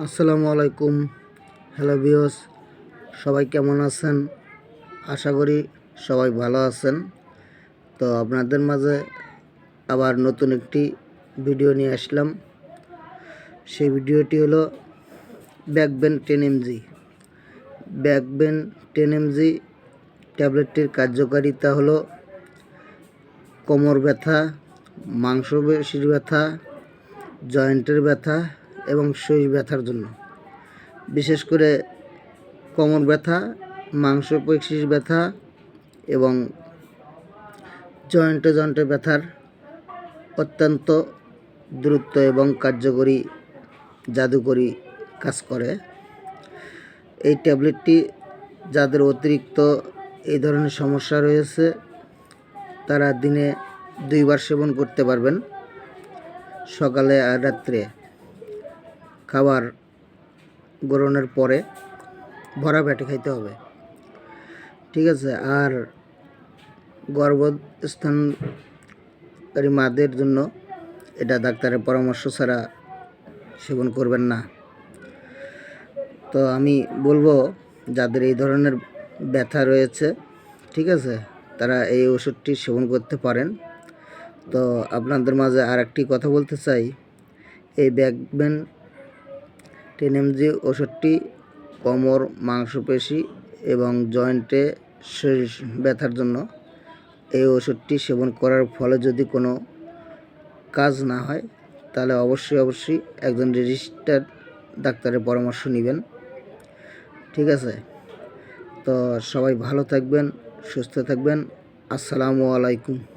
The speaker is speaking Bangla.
আসসালামু আলাইকুম। হ্যালো বিয়স সবাই কেমন আছেন? আশা করি সবাই ভালো আছেন। তো আপনাদের মাঝে আবার নতুন একটি ভিডিও নিয়ে আসলাম। সেই ভিডিওটি হলো Backven ten mg Backven ten mg ট্যাবলেটটির কার্যকারিতা হলো কোমর ব্যথা, মাংসপেশির ব্যথা, জয়েন্টের ব্যথা এবং শরীর ব্যথার জন্য। বিশেষ করে কোমর ব্যথা, মাংসপেশির ব্যথা এবং জয়েন্টে জয়েন্টে ব্যথার অত্যন্ত দ্রুত এবং কার্যকরী জাদুকরী কাজ করে। এই ট্যাবলেটটি যাদের অতিরিক্ত এই ধরনের সমস্যা রয়েছে, তারা দিনে দুইবার সেবন করতে পারবেন। সকালে আর রাত্রে। খাবার গ্রহণের পরে ভরা পেটে খাইতে হবে। ঠিক আছে, আর গর্ভস্থানকারী মাদের জন্য এটা ডাক্তারের পরামর্শ ছাড়া সেবন করবেন না। তো আমি বলব, যাদের এই ধরনের ব্যথা রয়েছে, ঠিক আছে, তারা এই ওষুধটি সেবন করতে পারেন। তো আপনাদের মাঝে আর একটি কথা বলতে চাই। এই ব্যাকবেন টেন এমজি ওষুধটি কোমর, মাংসপেশি এবং জয়েন্টে শরীর ব্যথার জন্য। এই ওষুধটি সেবন করার ফলে যদি কোনো কাজ না হয়, তাহলে অবশ্যই অবশ্যই একজন রেজিস্টার্ড ডাক্তারের পরামর্শ নেবেন। ঠিক আছে? তো সবাই ভালো থাকবেন, সুস্থ থাকবেন। আসসালামু আলাইকুম।